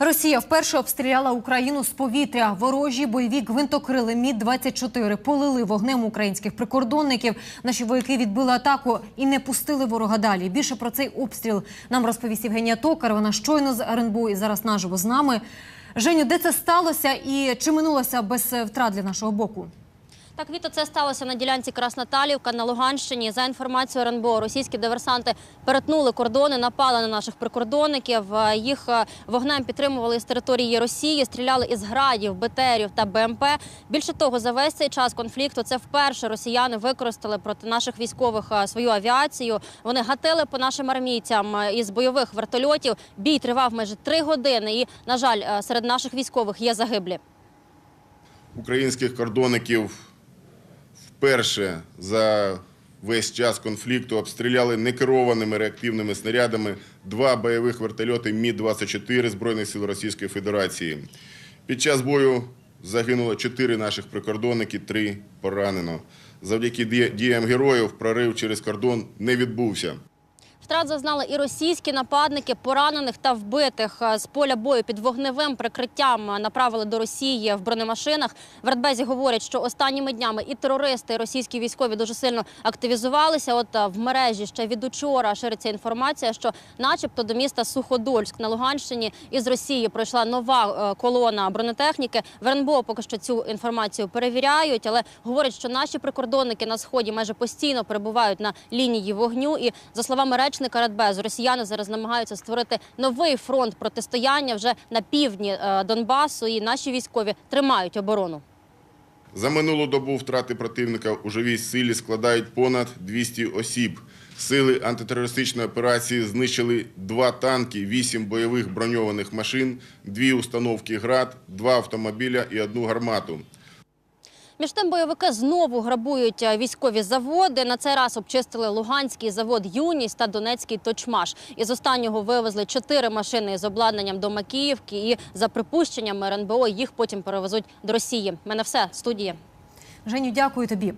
Росія вперше обстріляла Україну з повітря. Ворожі бойові гвинтокрили Мі-24 полили вогнем українських прикордонників. Наші вояки відбили атаку і не пустили ворога далі. Більше про цей обстріл нам розповість Євгенія Токар. Вона щойно з РНБО і зараз наживо з нами. Женю, де це сталося і чи минулося без е, втрат для нашого боку? Так, Віто, це сталося на ділянці Красноталівка на Луганщині. За інформацією РНБО, російські диверсанти перетнули кордони, напали на наших прикордонників. Е, Їх е, вогнем підтримували з території Росії, стріляли із градів, БТРів та БМП. Більше того, за весь цей час конфлікту це вперше росіяни використали проти наших військових е, свою авіацію. Вони гатили по нашим армійцям із бойових вертольотів. Бій тривав майже три години. І, на жаль, серед наших військових є загиблі. українських кордонників вперше за весь час конфлікту обстріляли некерованими реактивними снарядами два бойових вертольоти Мі-24 Збройних сил Російської Федерації. Під час бою загинуло чотири наших прикордонники, три поранено. Завдяки ді- діям героїв прорив через кордон не відбувся. Втрат зазнали і російські нападники, поранених та вбитих Е, з поля бою під вогневим прикриттям е, направили до Росії в бронемашинах. В Радбезі говорять, що останніми днями і терористи, і російські військові дуже сильно активізувалися. От е, в мережі ще від учора шириться інформація, що, начебто, до міста Суходольськ на Луганщині із Росії пройшла нова колона бронетехніки. В РНБО поки що цю інформацію перевіряють, але говорять, що наші прикордонники на сході майже постійно перебувають на лінії вогню. І за словами речника Радбезу, росіяни зараз намагаються створити новий фронт протистояння вже на півдні е, Донбасу. І наші військові тримають оборону. За минулу добу втрати противника у живій силі складають понад 200 осіб. Сили антитерористичної операції знищили два танки, вісім бойових броньованих машин, дві установки ГРАД, два автомобіля і одну гармату. Між тим бойовики знову грабують е, військові заводи. На цей раз обчистили Луганський завод Юність та Донецький Точмаш. Із останнього вивезли чотири машини з обладнанням до Макіївки. І за припущеннями РНБО їх потім перевезуть до Росії. Мене все студія. Женю, дякую тобі.